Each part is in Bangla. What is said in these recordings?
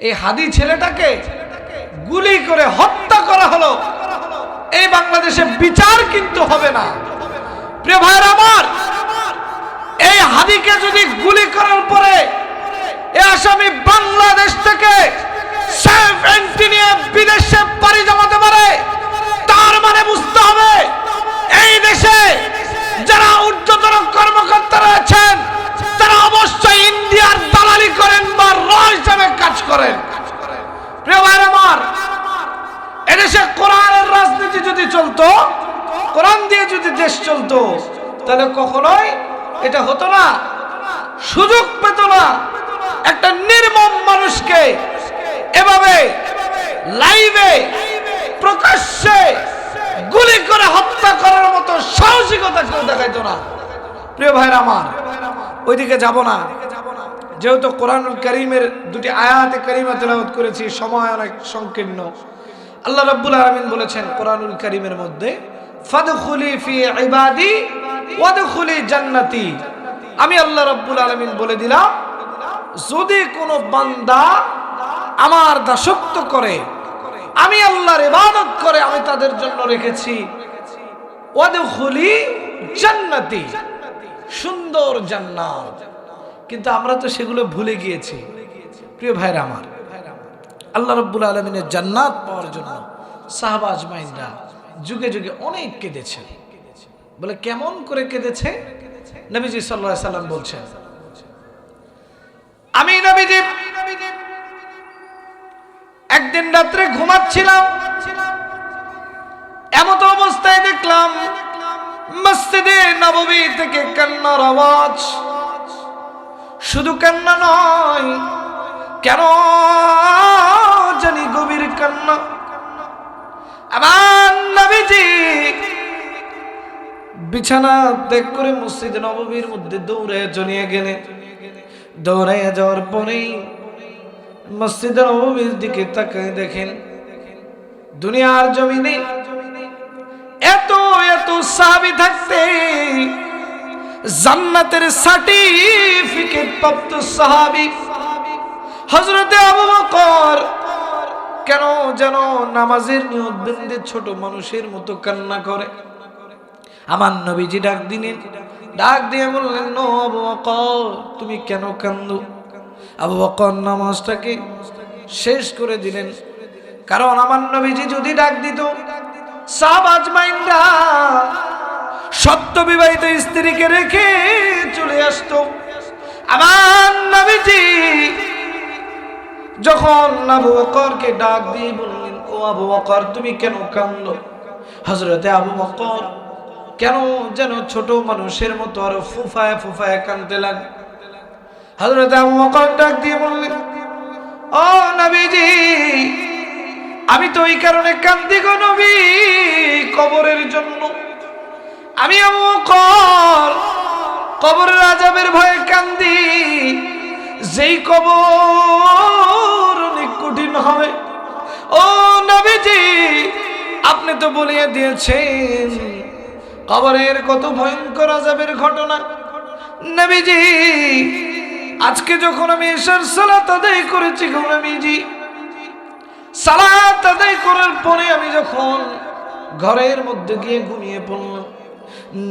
এই হাদি ছেলেটাকে গুলি করে হত্যা করা হলো। এই বাংলাদেশে বিচার কিন্তু হবে না। প্রিয় আমার, এই হাদিকে যদি গুলি করার পরে এ আসামি বাংলাদেশ থেকে সেফ এন্ট্রি নিয়ে বিদেশে পাড়ি জমাতে পারে, তার মানে বুঝতে হবে এই দেশে কাজ করেন। প্রিয় ভাইয়ের আমার, এদেশে কোরআনের রাজনীতি যদি চলতো, কোরআন দিয়ে যদি দেশ চলতো, তাহলে কখনোই এটা হতো না। সুযোগ পেত না। একটা নির্মম মানুষকে এভাবে লাইভে, প্রকাশ্যে গুলি করে হত্যা করার মতো সাহসিকতা কেউ দেখাইতো না। প্রিয় ভাইরা আমার, ওইদিকে যাব না। যেহেতু কোরআনুল করিমের দুটি আয়াতে করিমা তেলাওয়াত করেছি, সময় অনেক সংকীর্ণ। আল্লাহ রাব্বুল আলামিন বলেছেন কোরআনুল করিমের মধ্যে জান্নাতি। আমি আল্লাহ রাব্বুল আলামিন বলে দিলাম, যদি কোনো বান্দা আমার দাসত্ব করে, আমি আল্লাহর ইবাদত করে, আমি তাদের জন্য রেখেছি, ওয়াদখুলি জান্নাতি। সুন্দর জান্নাত। কিন্তু আমরা তো সেগুলো ভুলে গিয়েছি। প্রিয় ভাইরা আমার, আল্লাহ রব্বুল আলমিনের জান্নাত পাওয়ার জন্য সাহাবা আজমাইনরা যুগে যুগে অনেক কেঁদেছে বলে কেমন করে কেঁদেছে? নবীজি সাল্লাহ সাল্লাম বলছেন, আমি নবীজি, একদিন রাত্রে ঘুমাচ্ছিলাম, এমত অবস্থায় দেখলাম মসজিদে নববী থেকে কান্নার আওয়াজ শুধু কান্না নয়, কেন জানি গভীর কান্না। আমার নবীজি বিছানা ত্যাগ করে মসজিদ নববীর মধ্যে দৌড়ে চলিয়ে গেলে দৌড়ে যাওয়ার পরেই মসজিদ নববীর দিকে তাকায় দেখেন, দুনিয়ার জমিনে এত এত সাহাবি থাকতে জান্নাতের সার্টিফিকেট প্রাপ্ত সাহাবি। হজরতে আবু বকর, কেন যেন নামাজের নিয়ত বিন্দে ছোট মানুষের মতো কান্না করে। আমার নবীজি ডাক দিলেন, ডাক দিয়ে বললেন নো আবু বকর, তুমি কেন কান্দো? আবু বকর নামাজটাকে শেষ করে দিলেন। কারণ আমার নবীজি যদি ডাক দিত সাবাজ মাইন্ডা সত্য বিবাহিত স্ত্রীকে রেখে চলে আসতো। আমার নবীজি যখন আবু বকরকে ডাক দিয়ে বললেন, ও আবু বকর, তুমি কেন কান্দ? হজরতে আবু বকর, কেন যেন ছোট মানুষের মতো আরও ফুফায় ফুফায় কানতে লাগে হজরতে আবু বকর ডাক দিয়ে বললেন, ও নবীজি, আমি তো এই কারণে কান্দি গো নবী, কবরের জন্য। আমি কবরের আজাবের ভয়ে কান্দি। যেই কবর অনেক কঠিন হবে। ও নবীজি, আপনি তো বলিয়ে দিয়েছেন, কবরের কত ভয়ঙ্কর আজাবের ঘটনা। নবীজি, আজকে যখন আমি ঈশ্বর সালাত আদায় করেছি গো নবীজি, সালাত আদায় করার পরে আমি যখন ঘরের মধ্যে গিয়ে ঘুমিয়ে পড়লাম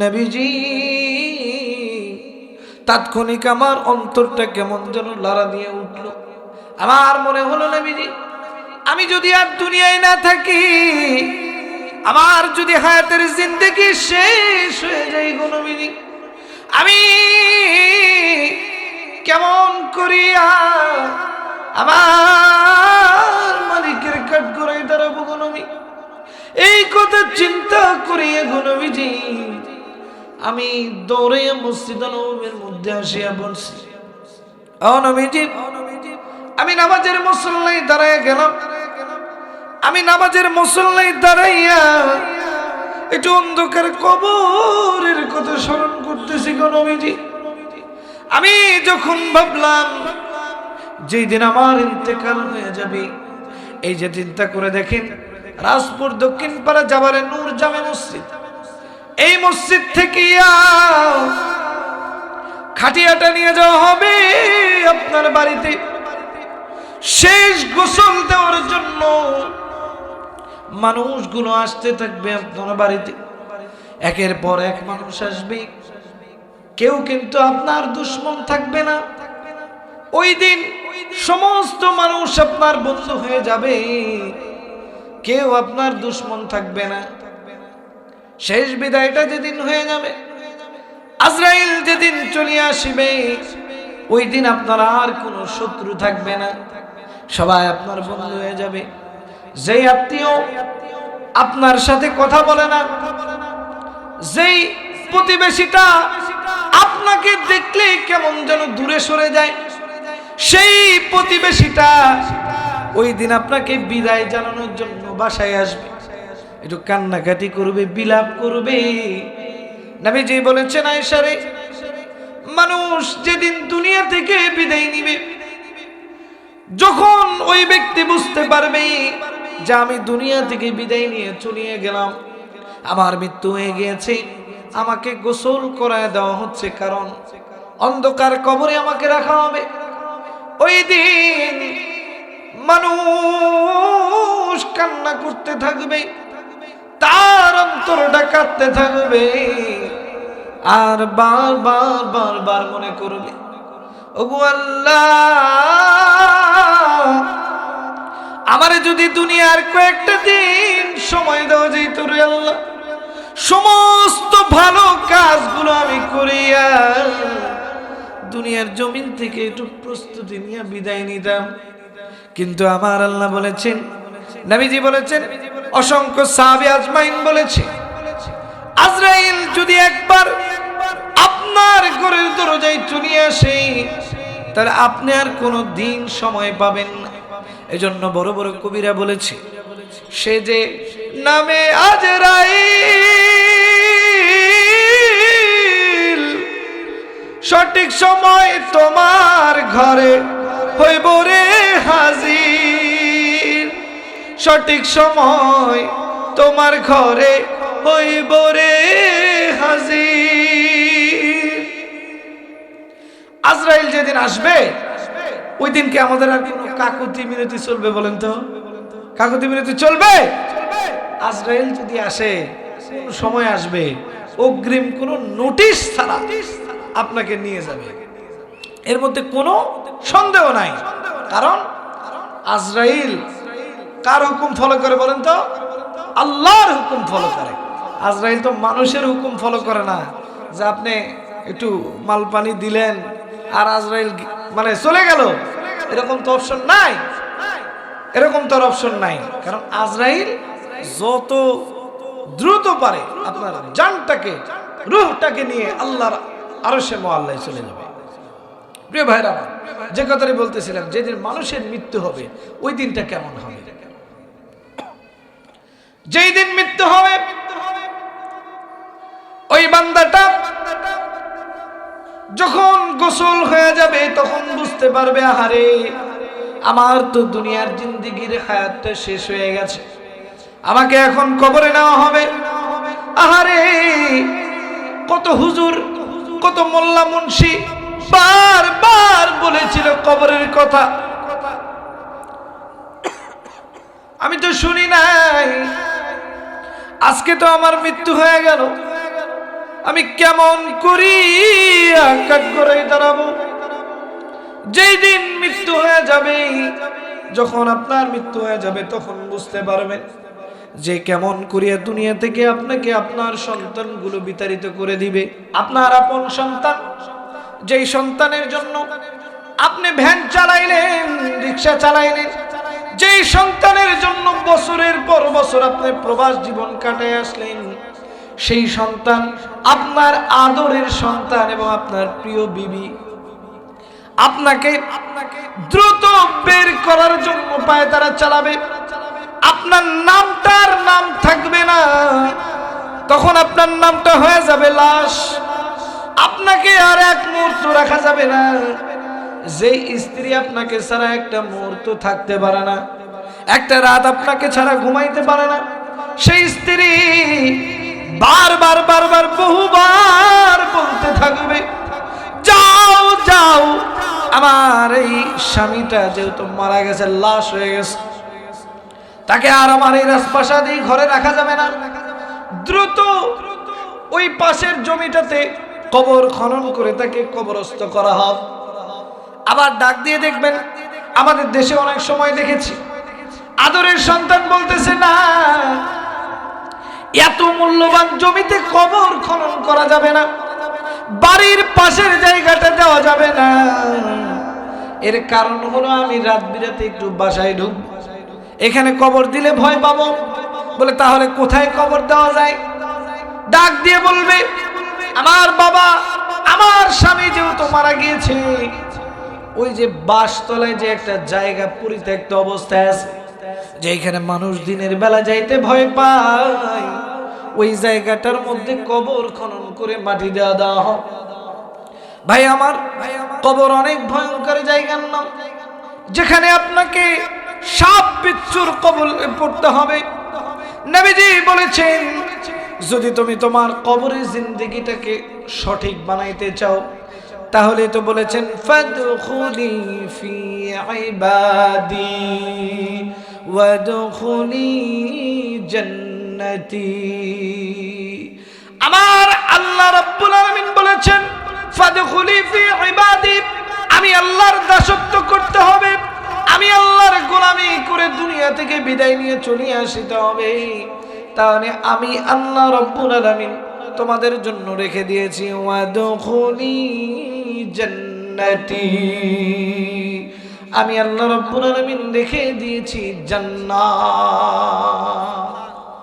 নবীজি, তাৎক্ষণিক আমার অন্তরটা কেমন যেন লড়া দিয়ে উঠল। আমার মনে হলো, নবীজি, আমি যদি আর দুনিয়ায় না থাকি, আমার যদি হায়াতের জিন্দগি শেষ হয়ে যায় গো নবীজি, আমি কেমন করিয়া আমার মালিকের কাঠ করাই দাঁড়াবো গো নবী? এই কথা চিন্তা করিয়া গো নবীজি আমি দৌড়ে মসজিদ নবীর মধ্যে আসিয়া বলছি আমি নামাজের মুসল্লাই দাঁড়াইয়া গেলাম। আমি নামাজের মুসল্লাই দাঁড়াইয়া একটু অন্ধকার কবরের কথা স্মরণ করতেছি গো নবীজি। আমি যখন ভাবলাম যেই দিন আমার ইন্তেকাল হয়ে যাবে, এই যে চিন্তা করে দেখেন, রাজপুর দক্ষিণ পাড়া যাবারে নূর জামে মসজিদ। এই মসজিদ থেকে খাটিয়াটা নিয়ে যাওয়া হবে আপনার বাড়িতে। শেষ গোসল দেওয়ার জন্য মানুষগুলো আসতে থাকবে আপনার বাড়িতে। একের পর এক মানুষ আসবে। কেউ কিন্তু আপনার দুশ্মন থাকবে না। ওই দিন সমস্ত মানুষ আপনার বন্ধু হয়ে যাবে। কেউ আপনার দুশ্মন থাকবে না। শেষ বিদায়টা যেদিন হয়ে যাবে, আজরাইল যেদিন চলে আসিবে, ওই দিন আপনার আর কোনো শত্রু থাকবে না। সবাই আপনার বন্ধু হয়ে যাবে। যেই আত্মীয় আপনার সাথে কথা বলে না, যেই প্রতিবেশীটা আপনাকে দেখলে কেমন যেন দূরে সরে যায়, সেই প্রতিবেশীটা ওই দিন আপনাকে বিদায় জানানোর জন্য বাসায় আসবে। একটু কান্নাকাটি করবে, বিলাপ করবে। নবীজি বলেছেন আয়েশারে মানুষ যেদিন দুনিয়া থেকে বিদায় নিবে, যখন ওই ব্যক্তি বুঝতে পারবে যে আমি দুনিয়া থেকে বিদায় নিয়ে চলিয়ে গেলাম, আমার মৃত্যু হয়ে গিয়েছে, আমাকে গোসল করায় দেওয়া হচ্ছে, কারণ অন্ধকার কবরে আমাকে রাখা হবে। ওই দিন মানুষ কান্না করতে থাকবে তার অন্তরটা কাঁদতে থাকবে। আর বার বার বার বার মনে করবে ওগো আল্লাহ আমারে যদি দুনিয়ার কয়েকটা দিন সময় দেওয়া যেত রে আল্লাহ সমস্ত ভালো কাজগুলো আমি করিয়া দুনিয়ার জমিন থেকে একটু প্রস্তুতি নিয়ে বিদায় নিতাম। কিন্তু আমার আল্লাহ বলেছেন। নবীজি বলেছেন অসংখ্য সাহাবী আজমাইন বলেছে, আজরাইল যদি একবার আপনার ঘরের দরজায় চলে আসে, তাহলে আপনি আর কোনো দিন সময় পাবেন না। এজন্য বড় বড় কবিরা বলেছে, সে যে নামে আজরাইল, সঠিক সময় তোমার ঘরে হইব রে হাজির। সঠিক সময় তোমার ঘরে হইব রে হাজির। আজরাইল যেদিন আসবে, ওই দিন কি আমাদের আর কোনো কাকুতি মিনতি চলবে বলেন তো? কাকুতি মিনতি চলবে? আজরাইল যদি আসে, কোন সময় আসবে, অগ্রিম কোনো নোটিশ ছাড়া আপনাকে নিয়ে যাবে। এর মধ্যে কোনো সন্দেহ নাই। কারণ আজরাইল কার হুকুম ফলো করে বলেন তো? আল্লাহর হুকুম ফলো করে। আজরাইল তো মানুষের হুকুম ফলো করে না। যে আপনি একটু মাল পানি দিলেন আর আজরাইল মানে চলে গেল। এরকম তো অপশন নাই। এরকম তো অপশন নাই। কারণ আজরাইল যত দ্রুত পারে আপনার জানটাকে, রুহটাকে নিয়ে আল্লাহর আরও সে মোয়াল্লায় চলে যাবে। প্রিয় ভাইরা যে কথাটি বলতেছিলাম, যেদিন মানুষের মৃত্যু হবে, ওই দিনটা কেমন হবে? যেই দিন মৃত্যু হবে, ওই বান্দাটা যখন গোসল হয়ে যাবে, তখন বুঝতে পারবে, আহারে, আমার তো দুনিয়ার জিন্দিগির হায়াতটা শেষ হয়ে গেছে। আমাকে এখন কবরে নেওয়া হবে। আহারে, কত হুজুর, কত মোল্লা মুন্সি বারবার বলেছিল কবরের কথা। আমি তো শুনি নাই। আজকে তো আমার মৃত্যু হয়ে গেল। আমি কেমন করি করে দাঁড়াবো? যেই দিন মৃত্যু হয়ে যাবে, যখন আপনার মৃত্যু হয়ে যাবে, তখন বুঝতে পারবেন যে কেমন করিয়া দুনিয়া থেকে আপনাকে আপনার সন্তানগুলো বিতাড়িত করে দিবে। আপনার আপন সন্তান, যেই সন্তানের জন্য আপনি ভ্যান চালাইলেন, রিক্সা চালাইলেন যেই সন্তানের জন্য বছরের পর বছর আপনি প্রবাস জীবন কাটায় আসলেন, সেই সন্তান আপনার আদরের সন্তান এবং আপনার প্রিয় বিবি। আপনাকে দ্রুত বের করার জন্য পায়ে তারা চালাবে। আপনার নামটার নাম থাকবে না। তখন আপনার নামটা হয়ে যাবে লাশ। আপনাকে আর এক মুহূর্ত রাখা যাবে না। যে স্ত্রী আপনাকে ছাড়া একটা মুহূর্ত থাকতে পারে না, একটা রাত আপনাকে ছাড়া ঘুমাইতে পারে না, সেই স্ত্রী বারবার বারবার, বহুবার বলতে থাকবে, যাও যাও, আমার এই স্বামীটা যেহেতু মারা গেছে, লাশ হয়ে গেছে, তাকে আর আমার এই রাজপ্রাসাদ ঘরে রাখা যাবে না। দ্রুত ওই পাশের জমিটাতে কবর খনন করে তাকে কবরস্থ করা হবে। আবার ডাক দিয়ে দেখবেন, আমাদের দেশে অনেক সময় দেখেছি, আদরের সন্তান বলতেছে, না, এত মূল্যবান জমিতে কবর খনন করা যাবে না, বাড়ির পাশের জায়গাটা দেওয়া যাবে না। এর কারণ হলো আমি রাত বিরাতে একটু বাসায় ঢুকবো এখানে কবর দিলে ভয় পাবো, বলে তাহলে কোথায় কবর দেওয়া যায়? ডাক দিয়ে বলবে, আমার বাবা, আমার স্বামী যেহেতু মারা গিয়েছে ওই যে বাসতলায় যে একটা জায়গা পরিত্যক্ত অবস্থায় আছে, যেখানে মানুষ দিনের বেলা যাইতে ভয় পায়, ওই জায়গাটার মধ্যে কবর খনন করে মাটি দেওয়া দেওয়া হয়। ভাই, আমার কবর অনেক ভয়ঙ্কর জায়গার নাম। যেখানে আপনাকে সাপ বিচ্ছুর কবল পড়তে হবে। নবীজি বলেছেন, যদি তুমি তোমার কবরের জিন্দগিটাকে সঠিক বানাইতে চাও তাহলে তো বলেছেন, ফাদখুলি ফি আমার আল্লাহ রাব্বুল আলামিন বলেছেন আমি আল্লাহর দাসত্ব করতে হবে, আমি আল্লাহর গোলামি করে দুনিয়া থেকে বিদায় নিয়ে চলে আসতে হবে। তাহলে আমি আল্লাহ রব্বুল আলামিন তোমাদের জন্য রেখে দিয়েছি, ওয়াদখুলি জান্নাতি। আমি আল্লাহ রব্বুল আলামিন দেখে দিয়েছি জান্নাত।